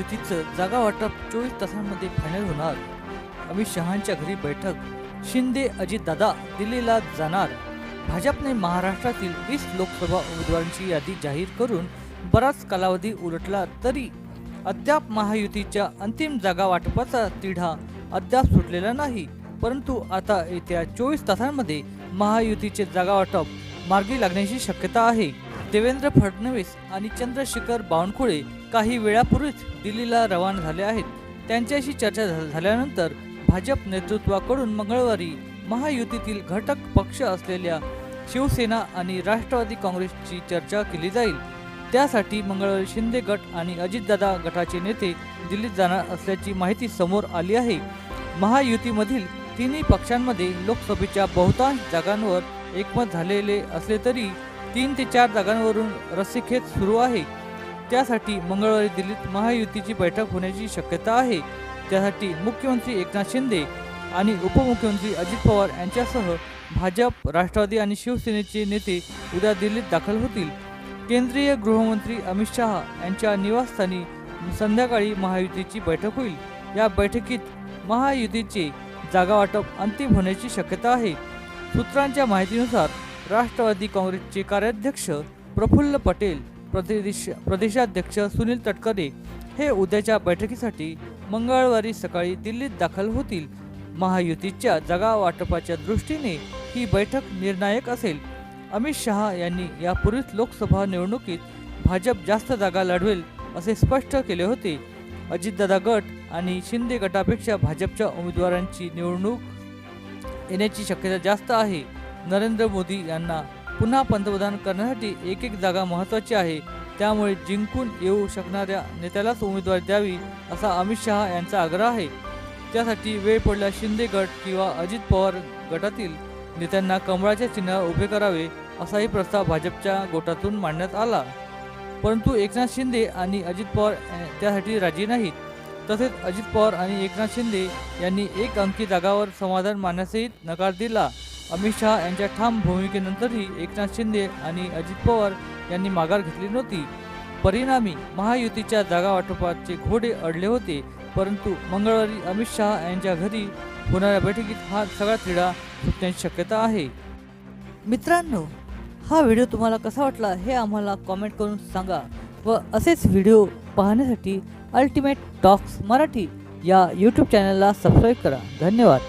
महायुतीचं जागा वाटप चोवीस तासांमध्ये फायनल होणार. अमित शहांच्या घरी बैठक शिंदे अजितदादा दिल्लीला जाणार. भाजपने महाराष्ट्रातील वीस लोकसभा उमेदवारांची यादी जाहीर करून बराच कालावधी उलटला तरी अद्याप महायुतीच्या अंतिम जागा वाटपाचा तिढा अद्याप सुटलेला नाही. परंतु आता येत्या चोवीस तासांमध्ये महायुतीचे जागा वाटप मार्गी लागण्याची शक्यता आहे. देवेंद्र फडणवीस आणि चंद्रशेखर बावनकुळे काही वेळापूर्वीच दिल्लीला रवाना झाले आहेत. त्यांच्याशी चर्चा झा- झाल्यानंतर भाजप नेतृत्वाकडून मंगळवारी महायुतीतील घटक पक्ष असलेल्या शिवसेना आणि राष्ट्रवादी काँग्रेसची चर्चा केली जाईल. त्यासाठी मंगळवारी शिंदे गट आणि अजितदादा गटाचे नेते दिल्लीत जाणार असल्याची माहिती समोर आली आहे. महायुतीमधील तिन्ही पक्षांमध्ये लोकसभेच्या बहुतांश जागांवर एकमत झालेले असले तरी तीन ते चार जागांवरून रस्सीखेच सुरू आहे. त्यासाठी मंगळवारी दिल्लीत महायुतीची बैठक होण्याची शक्यता आहे. त्यासाठी मुख्यमंत्री एकनाथ शिंदे आणि उपमुख्यमंत्री अजित पवार यांच्यासह भाजप राष्ट्रवादी आणि शिवसेनेचे नेते उद्या दिल्लीत दाखल होतील. केंद्रीय गृहमंत्री अमित शहा यांच्या निवासस्थानी संध्याकाळी महायुतीची बैठक होईल. या बैठकीत महायुतीचे जागा वाटप अंतिम होण्याची शक्यता आहे. सूत्रांच्या माहितीनुसार राष्ट्रवादी काँग्रेसचे कार्याध्यक्ष प्रफुल्ल पटेल प्रदेश प्रदेशाध्यक्ष सुनील तटकरे हे उद्याच्या बैठकीसाठी मंगळवारी सकाळी दिल्लीत दाखल होतील. महायुतीच्या जागा वाटपाच्या दृष्टीने ही बैठक निर्णायक असेल. अमित शहा यांनी यापूर्वीच लोकसभा निवडणुकीत भाजप जास्त जागा लढवेल असे स्पष्ट केले होते. अजितदादा गट आणि शिंदे गटापेक्षा भाजपच्या उमेदवारांची निवडणूक येण्याची शक्यता जास्त आहे. नरेंद्र मोदी यांना पुन्हा पंतप्रधान करण्यासाठी एक एक जागा महत्त्वाची आहे. त्यामुळे जिंकून येऊ शकणाऱ्या नेत्यालाच उमेदवारी द्यावी असा अमित शहा यांचा आग्रह आहे. त्यासाठी वेळ पडल्यास शिंदे गट किंवा अजित पवार गटातील नेत्यांना कमळाच्या चिन्हावर उभे करावे असाही प्रस्ताव भाजपच्या गोटातून मांडण्यात आला. परंतु एकनाथ शिंदे आणि अजित पवार त्यासाठी राजी नाहीत. तसेच अजित पवार आणि एकनाथ शिंदे यांनी एक अंकी जागावर समाधान मानण्यासही नकार दिला. अमित शहा यांच्या ठाम भूमिकेनंतरही एकनाथ शिंदे आणि अजित पवार यांनी माघार घेतली नव्हती. परिणामी महायुतीच्या जागा वाटपाचे घोडे अडले होते परंतु मंगळवारी अमित शहा यांच्या घरी होणाऱ्या बैठकीत हा सगळा तिढा सुटण्याची शक्यता आहे. मित्रांनो हा व्हिडिओ तुम्हाला कसा वाटला हे आम्हाला कॉमेंट करून सांगा व असेच व्हिडिओ पाहण्यासाठी अल्टिमेट टॉक्स मराठी या यूट्यूब चॅनलला सबस्क्राईब करा. धन्यवाद.